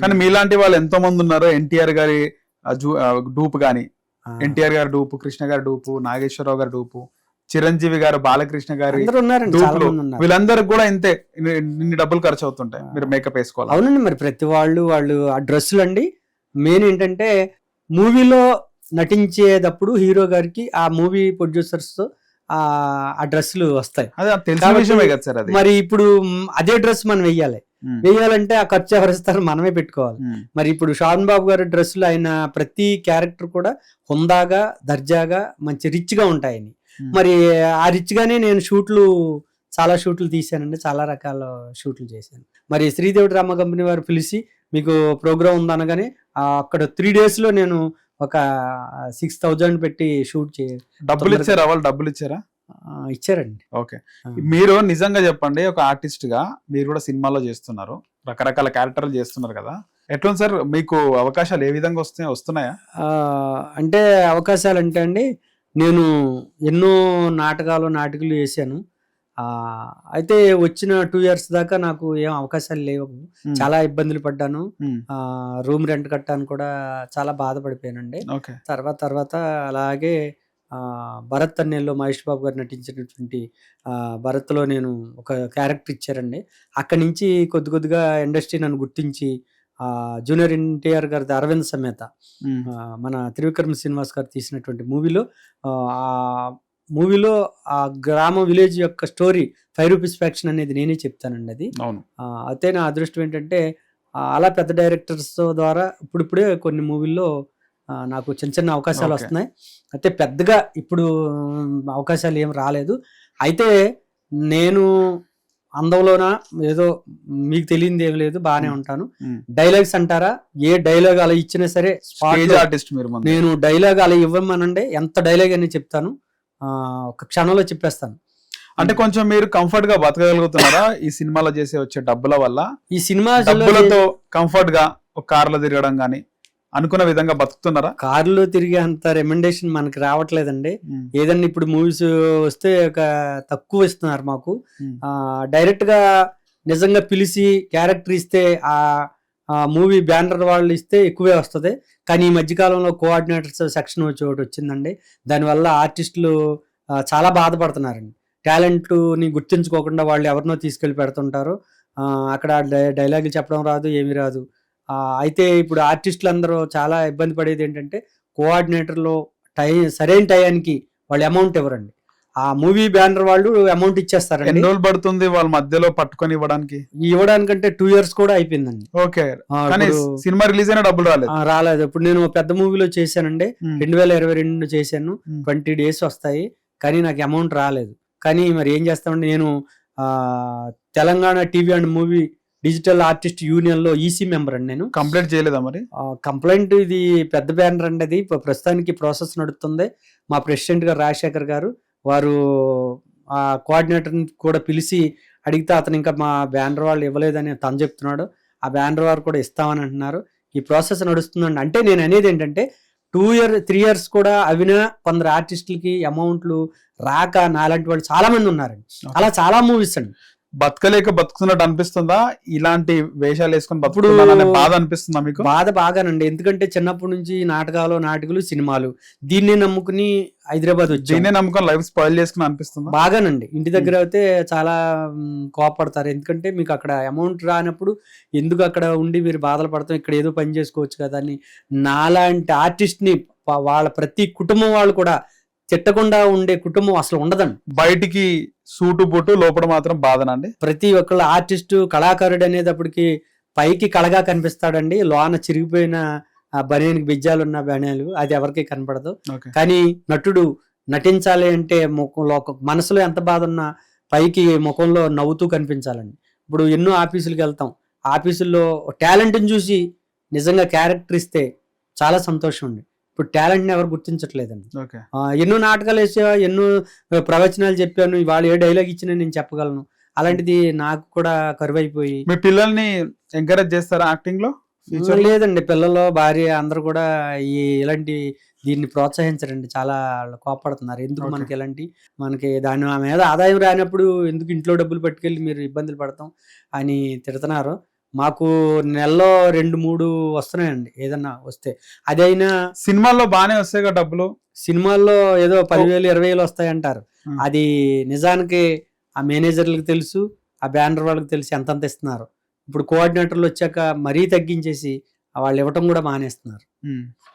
కానీ మీలాంటి వాళ్ళు ఎంతో మంది ఉన్నారు ఎన్టీఆర్ గారి డూప్ గాని. ఎన్టీఆర్ గారి డూపు కృష్ణ గారి డూపు నాగేశ్వరరావు గారి డూపు చిరంజీవి గారు బాలకృష్ణ గారి వీళ్ళందరికి కూడా ఇంతే ఇన్ని- డబ్బులు ఖర్చు అవుతుంటాయి. మీరు మేకప్ వేసుకోవాలి? అవునండి మరి ప్రతి వాళ్ళు వాళ్ళు ఆ డ్రెస్సులు అండి మెయిన్ ఏంటంటే మూవీలో నటించేటప్పుడు హీరో గారికి ఆ మూవీ ప్రొడ్యూసర్స్తో ఆ డ్రెస్సులు వస్తాయి. మరి ఇప్పుడు అదే డ్రెస్ మనం వెయ్యాలి. ఉమ్. వెయ్యాలంటే ఆ ఖర్చు ఎవరిస్తారు మనమే పెట్టుకోవాలి ఉమ్. మరి ఇప్పుడు షాన్ బాబు గారి డ్రెస్సులు ఆయన ప్రతి క్యారెక్టర్ కూడా హుందాగా దర్జాగా మంచి రిచ్గా ఉంటాయని ఉమ్. మరి ఆ రిచ్ గానే నేను షూట్లు చాలా షూట్లు తీశానండి చాలా రకాల షూట్లు చేశాను మరి శ్రీదేవి డ్రామా కంపెనీ వారు పిలిచి మీకు ప్రోగ్రామ్ ఉందనగానే అక్కడ త్రీ డేస్లో నేను ఒక సిక్స్ థౌజండ్ పెట్టి షూట్ చే డబ్బులు ఇచ్చారా వాళ్ళు డబ్బులు ఇచ్చారా ఇచ్చారండి. ఓకే. మీరు నిజంగా చెప్పండి ఒక ఆర్టిస్ట్గా మీరు కూడా సినిమాలో చేస్తున్నారు రకరకాల క్యారెక్టర్లు చేస్తున్నారు కదా. ఎట్లుంది సార్? మీకు అవకాశాలు ఏ విధంగా వస్తున్నాయి? వస్తున్నాయా అంటే అవకాశాలు అంటే అండి నేను ఎన్నో నాటకాలు నాటకాలు ఆ, అయితే వచ్చిన టూ ఇయర్స్ దాకా నాకు ఏం అవకాశాలు లేవు. చాలా ఇబ్బందులు పడ్డాను. రూమ్ రెంట్ కట్టాను కూడా చాలా బాధపడిపోయానండి. ఓకే. తర్వాత తర్వాత అలాగే భరత్ అన్నెల్లో మహేష్ బాబు గారు నటించినటువంటి భరత్లో నేను ఒక క్యారెక్టర్ ఇచ్చారండి. అక్కడి నుంచి కొద్ది కొద్దిగా ఇండస్ట్రీ నన్ను గుర్తించి జూనియర్ ఎన్టీఆర్ గారి అరవింద్ సమేత మన త్రివిక్రమ్ శ్రీనివాస్ గారు తీసినటువంటి మూవీలో ఆ మూవీలో ఆ గ్రామ విలేజ్ యొక్క స్టోరీ ఫైవ్ రూపీస్ ఫ్యాక్షన్ అనేది నేనే చెప్తానండి అది. అయితే నా అదృష్టం ఏంటంటే అలా పెద్ద డైరెక్టర్స్ ద్వారా ఇప్పుడిప్పుడే కొన్ని మూవీల్లో నాకు చిన్న చిన్న అవకాశాలు. వస్తున్నాయి. అయితే పెద్దగా ఇప్పుడు అవకాశాలు ఏం రాలేదు. అయితే నేను అందంలోన ఏదో మీకు తెలియంది ఏం లేదు బాగానే. ఉంటాను. డైలాగ్స్ అంటారా? ఏ డైలాగ్ అలా ఇచ్చినా సరే ఆర్టిస్ట్ మీరు నేను డైలాగ్ అలా ఇవ్వమనండి ఎంత డైలాగ్ అని చెప్తాను. ఆ, ఒక క్షణంలో చెప్పేస్తాను. అంటే కొంచెం మీరు కంఫర్ట్గా బతకగలుగుతున్నారా ఈ సినిమాలో చేసే వచ్చే డబ్బుల వల్ల? ఈ సినిమా డబ్బులతో కంఫర్ట్గా ఒక కార్లో తిరగడం గానీ అనుకున్న విధంగా బతుకుతున్నారా? కారులో తిరిగే అంత రెమెండేషన్ మనకి రావట్లేదండి. ఏదన్నా ఇప్పుడు మూవీస్ వస్తే ఒక తక్కువ ఇస్తున్నారు మాకు. డైరెక్ట్గా నిజంగా పిలిచి క్యారెక్టర్ ఇస్తే ఆ మూవీ బ్యానర్ వాళ్ళు ఇస్తే ఎక్కువే వస్తుంది. కానీ ఈ మధ్యకాలంలో కోఆర్డినేటర్స్ సెక్షన్ వచ్చి ఒకటి వచ్చిందండి. దానివల్ల ఆర్టిస్టులు చాలా బాధపడుతున్నారండి. టాలెంట్ని గుర్తించుకోకుండా వాళ్ళు ఎవరినో తీసుకెళ్ళి పెడుతుంటారు. అక్కడ డైలాగులు చెప్పడం రాదు ఏమీ రాదు. అయితే ఇప్పుడు ఆర్టిస్టులు అందరూ చాలా ఇబ్బంది పడేది ఏంటంటే కోఆర్డినేటర్లో టై సరైన టయానికి వాళ్ళు అమౌంట్ ఇవ్వరండి. ఆ మూవీ బ్యానర్ వాళ్ళు అమౌంట్ ఇచ్చేస్తారండి. ఎన్ని రోజులు పడుతుంది వాళ్ళ మధ్యలో పట్టుకొని ఇవ్వడానికి? ఇవ్వడానికంటే టూ ఇయర్స్ కూడా అయిపోయిందండి. ఓకే. సినిమా రిలీజ్ అయినా డబ్బులు రాలేదు. రాలేదు. ఇప్పుడు నేను పెద్ద మూవీలో చేశానండి. రెండు వేల ఇరవై రెండు చేశాను. ట్వంటీ డేస్ వస్తాయి. కానీ నాకు అమౌంట్ రాలేదు. కానీ మరి ఏం చేస్తామంటే నేను Telangana TV and movie digital artist యూనియన్లో ఈసీ మెంబర్ అండి నేను. కంప్లీట్ చేయలేదా మరి? కంప్లైంట్ ఇది పెద్ద బ్యానర్ అండి అది. ప్రస్తుతానికి ప్రాసెస్ నడుస్తుంది. మా ప్రెసిడెంట్ గారు రాజశేఖర్ గారు వారు ఆ కోఆర్డినేటర్ కూడా పిలిచి అడిగితే అతను ఇంకా మా బ్యానర్ వాళ్ళు ఇవ్వలేదని తను చెప్తున్నాడు. ఆ బ్యానర్ వారు కూడా ఇస్తామని అంటున్నారు. ఈ ప్రాసెస్ నడుస్తుందండి. అంటే నేను అనేది ఏంటంటే టూ ఇయర్ త్రీ ఇయర్స్ కూడా అవినా కొందరు ఆర్టిస్టులకి అమౌంట్లు రాక నాలాంటి వాళ్ళు చాలా మంది ఉన్నారండి అలా చాలా మూవీస్ అండి. బతకలేక బతుకుతున్నట్టు అనిపిస్తుందా? ఇలాంటి వేషాలు వేసుకొని బతుకుతున్నాననే బాధ అనిపిస్తుందా మీకు? బాధ బాగానండి. ఎందుకంటే చిన్నప్పటి నుంచి నాటకాలు నాటకాలు సినిమాలు. దీన్ని నమ్ముకుని హైదరాబాద్ వచ్చి. దీన్నే నమ్ముకొని లైఫ్ స్పాయిల్ చేసుకుని అనిపిస్తుందా? బాగానండి. ఇంటి దగ్గర అయితే చాలా కోపడతారు. ఎందుకంటే మీకు అక్కడ అమౌంట్ రానప్పుడు ఎందుకు అక్కడ ఉండి మీరు బాధలు పడతాం? ఇక్కడ ఏదో పని చేసుకోవచ్చు కదా అని. నాలాంటి ఆర్టిస్ట్ని ప- వాళ్ళ ప్రతి కుటుంబం వాళ్ళు కూడా తిట్టకుండా ఉండే కుటుంబం అసలు ఉండదండి. బయటికి సూటు బుట్టు లోపల మాత్రం బాధనండి ప్రతి ఒక్కళ్ళ ఆర్టిస్టు కళాకారుడు అనేటప్పటికి పైకి కళగా కనిపిస్తాడండి. లోన చిరిగిపోయిన ఆ బనియన్కి బిజ్జాలు ఉన్న బనియాలు అది ఎవరికి కనపడదు. కానీ నటుడు నటించాలి అంటే ముఖంలో ఒక మనసులో ఎంత బాధ ఉన్నా పైకి ముఖంలో నవ్వుతూ కనిపించాలండి. ఇప్పుడు ఎన్నో ఆఫీసులకు వెళ్తాం. ఆఫీసుల్లో టాలెంట్ని చూసి నిజంగా క్యారెక్టర్ ఇస్తే చాలా సంతోషం అండి. ఇప్పుడు టాలెంట్ని ఎవరు గుర్తించట్లేదండి. ఎన్నో నాటకాలు వేసా ఎన్నో ప్రవచనాలు చెప్పాను ఇవాళ ఏ డైలాగ్ ఇచ్చినా నేను చెప్పగలను. అలాంటిది నాకు కూడా కరువైపోయి. మీ పిల్లల్ని ఎంకరేజ్ చేస్తారా యాక్టింగ్లో? లేదండి పిల్లలు భార్య అందరూ కూడా ఈ ఇలాంటి దీన్ని ప్రోత్సహించరండి. చాలా వాళ్ళు కోపడుతున్నారు ఎందుకు. మనకి ఎలాంటి మనకి దాని మీద ఆదాయం రానప్పుడు ఎందుకు ఇంట్లో డబ్బులు పట్టుకెళ్ళి మీరు ఇబ్బందులు పడతాం అని తిడుతున్నారు. మాకు నెలలో రెండు మూడు వస్తున్నాయండి ఏదన్నా వస్తే. అదైనా సినిమాల్లో బాగానే వస్తాయి కదా డబ్బులు? సినిమాల్లో ఏదో పదివేలు ఇరవై వేలు వస్తాయంటారు Hmm. అది నిజానికి ఆ మేనేజర్లకు తెలుసు ఆ బ్యానర్ వాళ్ళకి తెలిసి ఎంతంత ఇస్తున్నారు. ఇప్పుడు కోఆర్డినేటర్లు వచ్చాక మరీ తగ్గించేసి వాళ్ళు ఇవ్వటం కూడా మానేస్తున్నారు.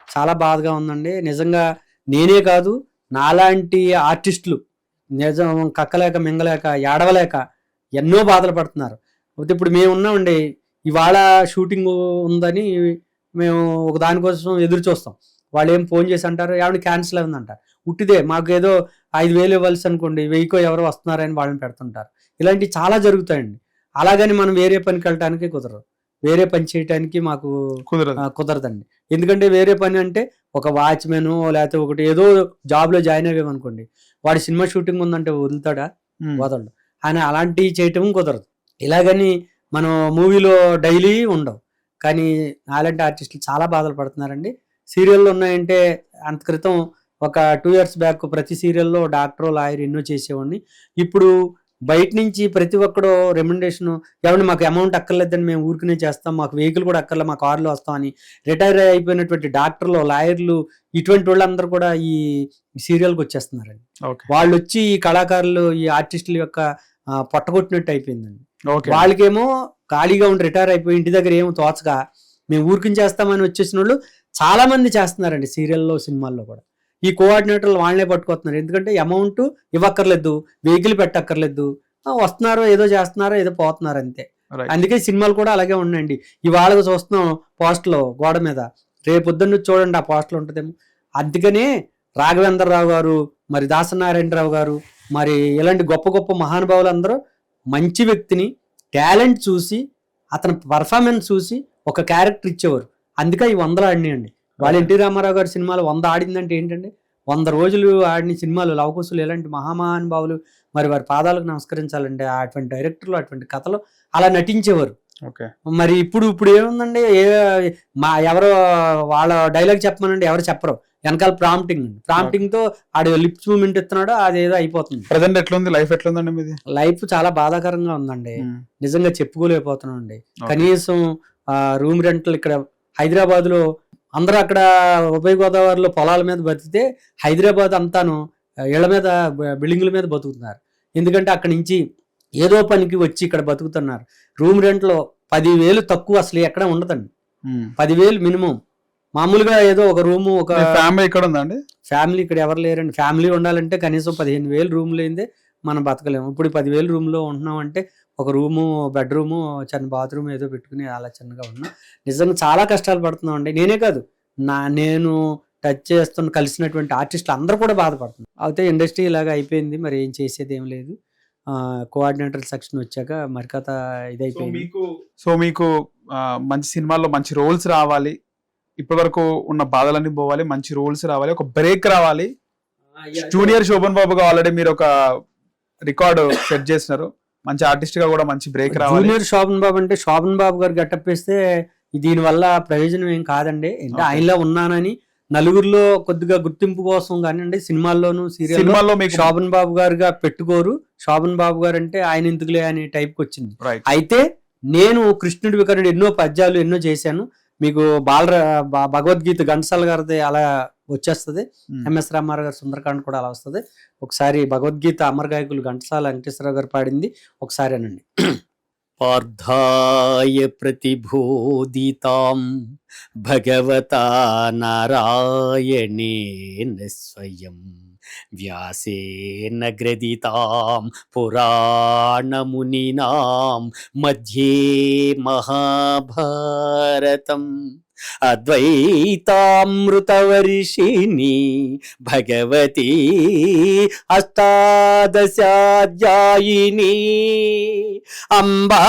చాలా బాధగా ఉందండి. నిజంగా నేనే కాదు నాలాంటి ఆర్టిస్టులు నిజం కక్కలేక మింగలేక ఏడవలేక ఎన్నో బాధలు పడుతున్నారు. అయితే ఇప్పుడు మేము ఉన్నామండి ఇవాళ షూటింగ్ ఉందని మేము ఒక దానికోసం ఎదురు చూస్తాం. వాళ్ళు ఏం ఫోన్ చేసి అంటారు ఏమైనా క్యాన్సిల్ అయిందంటారు ఉట్టిదే మాకు ఏదో ఐదు వేలు ఇవ్వాల్సి అనుకోండి వెయ్యికో ఎవరో వస్తున్నారని వాళ్ళని పెడుతుంటారు. ఇలాంటివి చాలా జరుగుతాయండి. అలాగని మనం వేరే పనికి వెళ్ళటానికి కుదరదు. వేరే పని చేయటానికి మాకు కుదరదండి. ఎందుకంటే వేరే పని అంటే ఒక వాచ్మెన్ లేకపోతే ఒకటి ఏదో జాబ్లో జాయిన్ అయ్యామనుకోండి వాడి సినిమా షూటింగ్ ఉందంటే వదులుతాడా. వదలడు. ఆయన అలాంటివి చేయటం కుదరదు. ఇలాగని మనం మూవీలో డైలీ ఉండవు. కానీ అలాంటి ఆర్టిస్టులు చాలా బాధలు పడుతున్నారండి. సీరియల్లో ఉన్నాయంటే అంత క్రితం ఒక టూ ఇయర్స్ బ్యాక్ ప్రతి సీరియల్లో డాక్టర్ లాయర్ ఎన్నో చేసేవాడిని. ఇప్పుడు బయట నుంచి ప్రతి ఒక్కడు రెమ్యునరేషన్ ఏమంటే మాకు అమౌంట్ అక్కర్లేదని మేము ఊరికనే చేస్తాం మాకు వెహికల్ కూడా అక్కర్లే మా కార్లో వస్తాం అని రిటైర్ అయిపోయినటువంటి డాక్టర్లు లాయర్లు ఇటువంటి వాళ్ళందరూ కూడా ఈ సీరియల్కి వచ్చేస్తున్నారండి. వాళ్ళు వచ్చి ఈ కళాకారులు ఈ ఆర్టిస్టుల యొక్క పొట్టగొట్టినట్టు అయిపోయిందండి. వాళ్ళకేమో ఖాళీగా ఉండి రిటైర్ అయిపోయి ఇంటి దగ్గర ఏమో తోచగా మేము ఊరికి చేస్తామని వచ్చేసిన వాళ్ళు చాలా మంది చేస్తున్నారండి సీరియల్లో సినిమాల్లో కూడా. ఈ కోఆర్డినేటర్లు వాళ్ళనే పట్టుకొస్తున్నారు. ఎందుకంటే అమౌంట్ ఇవ్వక్కర్లేదు వెహికల్ పెట్టక్కర్లేదు. వస్తున్నారో ఏదో చేస్తున్నారో ఏదో పోతున్నారు అంతే. అందుకే సినిమాలు కూడా అలాగే ఉన్నాయండి. ఇవాళ చూస్తున్నాం పోస్ట్లో గోడ మీద. రేపు పొద్దున్న చూడండి ఆ పోస్ట్లో ఉంటుందేమో. అందుకనే రాఘవేంద్రరావు గారు మరి దాసనారాయణరావు గారు మరి ఇలాంటి గొప్ప గొప్ప మహానుభావులు అందరూ మంచి వ్యక్తిని టాలెంట్ చూసి అతని పర్ఫార్మెన్స్ చూసి ఒక క్యారెక్టర్ ఇచ్చేవారు. అందుకే ఈ వందలు ఆడినాయండి. వాళ్ళ ఎన్టీ రామారావు గారి సినిమాలు వంద ఆడిందంటే ఏంటంటే వంద రోజులు ఆడిన సినిమాలు లవకుశులు ఎలాంటి మహామహానుభావులు మరి వారి పాదాలకు నమస్కరించాలంటే అటువంటి డైరెక్టర్లు అటువంటి కథలు అలా నటించేవారు. ఓకే. మరి ఇప్పుడు ఇప్పుడు ఏముందండి? ఏ మా ఎవరో వాళ్ళ డైలాగ్ చెప్పమనండి ఎవరు చెప్పరు. వెనకాల ప్రాంప్టింగ్ ప్రాంప్టింగ్తో ఆడు లిప్స్ మూమెంట్ ఇస్తున్నాడు అది ఏదో అయిపోతుంది. ప్రజెంట్ ఎట్లుంది? లైఫ్ ఎట్లుందండి మీది? లైఫ్ చాలా బాధాకరంగా ఉందండి. ఉమ్. నిజంగా చెప్పుకోలేకపోతున్నాం అండి. కనీసం రూమ్ రెంట్లు ఇక్కడ హైదరాబాద్లో అందరూ అక్కడ ఉభయ గోదావరిలో పొలాల మీద బతికితే హైదరాబాద్ అంతాను ఇళ్ళ మీద బిల్డింగుల మీద బతుకుతున్నారు. ఎందుకంటే అక్కడి నుంచి ఏదో పనికి వచ్చి ఇక్కడ బతుకుతున్నారు. రూమ్ రెంట్లో పదివేలు తక్కువ అసలు ఎక్కడ ఉండదండి. ఉమ్. పదివేలు మినిమం. మామూలుగా ఏదో ఒక రూము ఒక ఫ్యామిలీ ఇక్కడ ఉందండి ఫ్యామిలీ ఇక్కడ ఎవరు లేరండి. ఫ్యామిలీ ఉండాలంటే కనీసం పదిహేను వేలు రూమ్ లేదే మనం బతకలేము. ఇప్పుడు పదివేలు రూమ్లో ఉంటున్నాం అంటే ఒక రూము బెడ్రూము చిన్న బాత్రూమ్ ఏదో పెట్టుకుని అలా చిన్నగా ఉన్నాం. నిజంగా చాలా కష్టాలు పడుతున్నాం అండి. నేనే కాదు నా నేను టచ్ చేస్తున్న కలిసినటువంటి ఆర్టిస్టులు అందరూ కూడా బాధపడుతున్నారు. అయితే ఇండస్ట్రీ ఇలాగ అయిపోయింది మరి ఏం చేసేది ఏం లేదు కోఆర్డినేటర్ సెక్షన్ వచ్చాక మరి కథ ఇదైపోయింది. సో మీకు మంచి సినిమాల్లో మంచి రోల్స్ రావాలి ఇప్పటి వరకు ఉన్న బాధలన్నీ పోవాలి మంచి రోల్స్ రావాలి ఒక బ్రేక్ రావాలి. జూనియర్ శోభన్ బాబుగా ఆల్రెడీ మీరు ఒక రికార్డ్ సెట్ చేసినారు. మంచి ఆర్టిస్ట్గా కూడా మంచి బ్రేక్ రావాలి. జూనియర్ శోభన్ బాబు అంటే శోభన్ బాబు గారు గెటప్ వేస్తే దీని వల్ల ప్రయోజనం ఏం కాదండి. అంటే. ఆయనలో ఉన్నానని నలుగురిలో కొద్దిగా గుర్తింపు కోసం కానివ్వండి సినిమాల్లోను సీరియల్ శోభన్ బాబు గారుగా పెట్టుకోరు. శోభన్ బాబు గారు అంటే ఆయన ఎందుకులే అనే టైప్ వచ్చింది. అయితే నేను కృష్ణుడి వికరుడు ఎన్నో పద్యాలు ఎన్నో చేశాను. మీకు బాల బ- భగవద్గీత ఘంటసాల గారిది అలా వచ్చేస్తుంది. ఎంఎస్ రామారావు గారి సుందరకాండ్ కూడా అలా వస్తుంది. ఒకసారి భగవద్గీత అమర గాయకులు ఘంటసాల వెంకటేశ్వరరావు గారు పాడింది. ఒకసారి అనండి. పార్థాయ ప్రతిబోధితాం భగవతా నారాయణేన స్వయం. వ్యాసేన గ్రదితాం పురాణమునినాం మధ్యే మహాభారతం. అద్వైతామృతవర్షిణి భగవతి అష్టాదశాధ్యాయిని. అంబా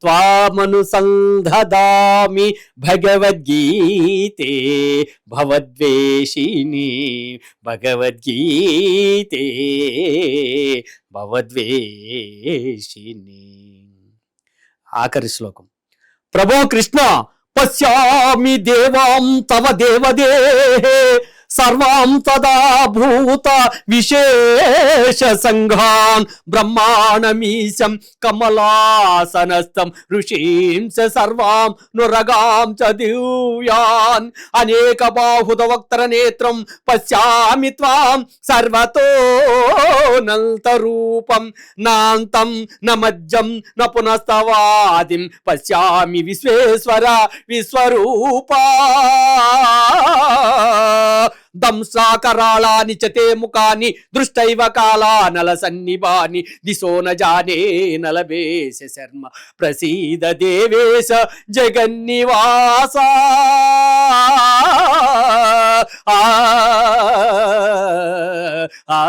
త్వామనుసంధదామి భగవద్గీతే భవద్వేషిణి భగవద్గీతే భవద్వేషిణి ఆఖరి శ్లోకం. ప్రభో కృష్ణ పశ్యామి దేవాం తవ దేవదే సర్వాం తదా భూత విశేష సంఘాన్ బ్రహ్మాణమీశం కమలాసనస్థం ఋషీంశ సర్వాం నురగాం చ దివ్యాన్ అనేక బాహుద వక్తర నేత్రం పశ్యామి త్వాం సర్వతో రూపం నాంతం న మజ్జం న పునస్తవాదిం పశ్యామి విశ్వేశ్వర విశ్వరూపా దంసాకరాళాని చతే ముఖాని దృష్టైవ కాలా నల సన్నిభాని దిశో నజానే నలవేశ శర్మ ప్రసీద దేవేశ జగన్నివాస. ఆ,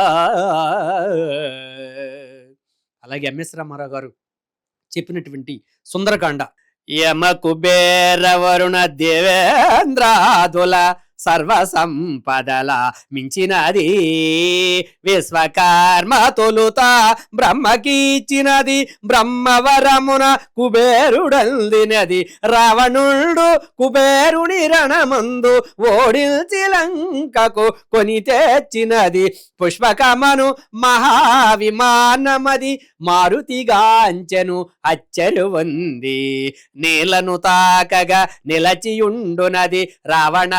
అలాగే ఎంఎస్ రామారావు గారు చెప్పినటువంటి సుందరకాండ. యమ కుబేర వరుణ దేవేంద్రాదుల సర్వ సంపదల మించినది. విశ్వకర్మ తొలుత బ్రహ్మకీచ్చినది. బ్రహ్మవరమున కుబేరుడందినది రావణుడు కుబేరుని రణమందు ఓడించి లంకకు కొని తెచ్చినది. పుష్పకమను మహావిమానమది. మారుతిగాంచెను అచ్చలు ఉంది నీలను తాకగా నిలచియుండునది. రావణ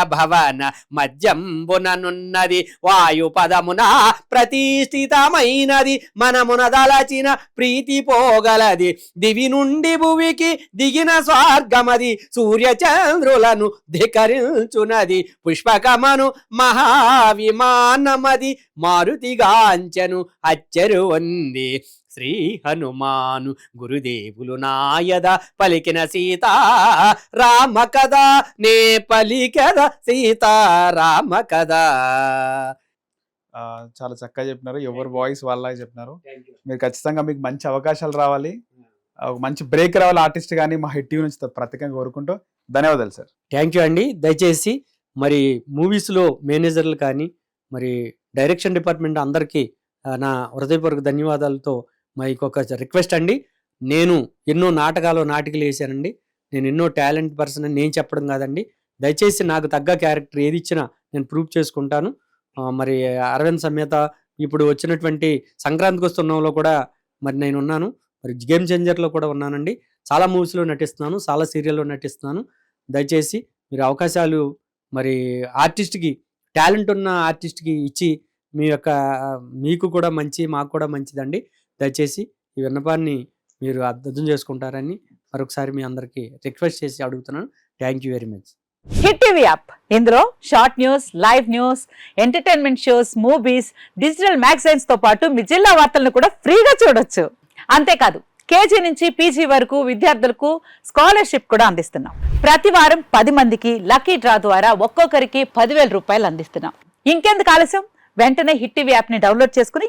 భవన మధ్యంబుననున్నది వాయు పదమున ప్రతిష్ఠితమైనది. మనమున దలచిన ప్రీతి పోగలది. దివి నుండి భువికి దిగిన స్వర్గమది. సూర్యచంద్రులను ధికరించునది. పుష్పకమను మహావిమానమది. మారుతిగాంచెను అచ్చరు ఉంది శ్రీ హనుమాను గురుదేవులు నాయద పలికిన సీత రామ కదా నే పలికద సీత రామ కదా చాలా చక్కగా చెప్పినారు. ఎవరి వాయిస్ వాళ్ళ చెప్పినారు. మీరు ఖచ్చితంగా మీకు మంచి అవకాశాలు రావాలి. మంచి బ్రేక్ రావాలి ఆర్టిస్ట్ కానీ మా హిట్ నుంచి ప్రత్యేకంగా కోరుకుంటూ ధన్యవాదాలు సార్. థ్యాంక్ యూ అండి. దయచేసి మరి మూవీస్లో మేనేజర్లు కానీ మరి డైరెక్షన్ డిపార్ట్మెంట్ అందరికీ నా హృదయపూర్వక ధన్యవాదాలతో మైకొక రిక్వెస్ట్ అండి. నేను ఎన్నో నాటకాలు నాటికలు వేశానండి. నేను ఎన్నో టాలెంట్ పర్సన్ అని నేను చెప్పడం కాదండి. దయచేసి నాకు తగ్గ క్యారెక్టర్ ఏది ఇచ్చినా నేను ప్రూవ్ చేసుకుంటాను. మరి అరవింద్ సమేత ఇప్పుడు వచ్చినటువంటి సంక్రాంతికి వస్తున్నంలో కూడా మరి నేను ఉన్నాను మరి గేమ్ చేంజర్లో కూడా ఉన్నానండి. చాలా మూవీస్లో నటిస్తున్నాను చాలా సీరియల్లో నటిస్తున్నాను. దయచేసి మీరు అవకాశాలు మరి ఆర్టిస్ట్కి టాలెంట్ ఉన్న ఆర్టిస్ట్కి ఇచ్చి మీ యొక్క మీకు కూడా మంచి మాకు కూడా మంచిదండి. దయచేసి ఈ విన్నపాన్ని మీరు అర్థం చేసుకుంటారని మరొకసారి మీ అందరికీ రిక్వెస్ట్ చేసి అడుగుతున్నాను. Thank you very much. Hit TV app. ఇందులో short news live news entertainment shows movies digital మ్యాగజైన్స్తో పాటు మీ జిల్లా వార్తలను కూడా ఫ్రీగా చూడొచ్చు. అంతేకాదు కేజీ నుంచి పీజీ వరకు విద్యార్థులకు స్కాలర్షిప్ కూడా అందిస్తున్నాం. ప్రతి వారం పది మందికి లక్కీ డ్రా ద్వారా ఒక్కొక్కరికి పదివేల రూపాయలు అందిస్తున్నాం. ఇంకెందుకు ఆలస్యం? వెంటనే హిట్ టీవీ యాప్ని డౌన్లోడ్ చేసుకుని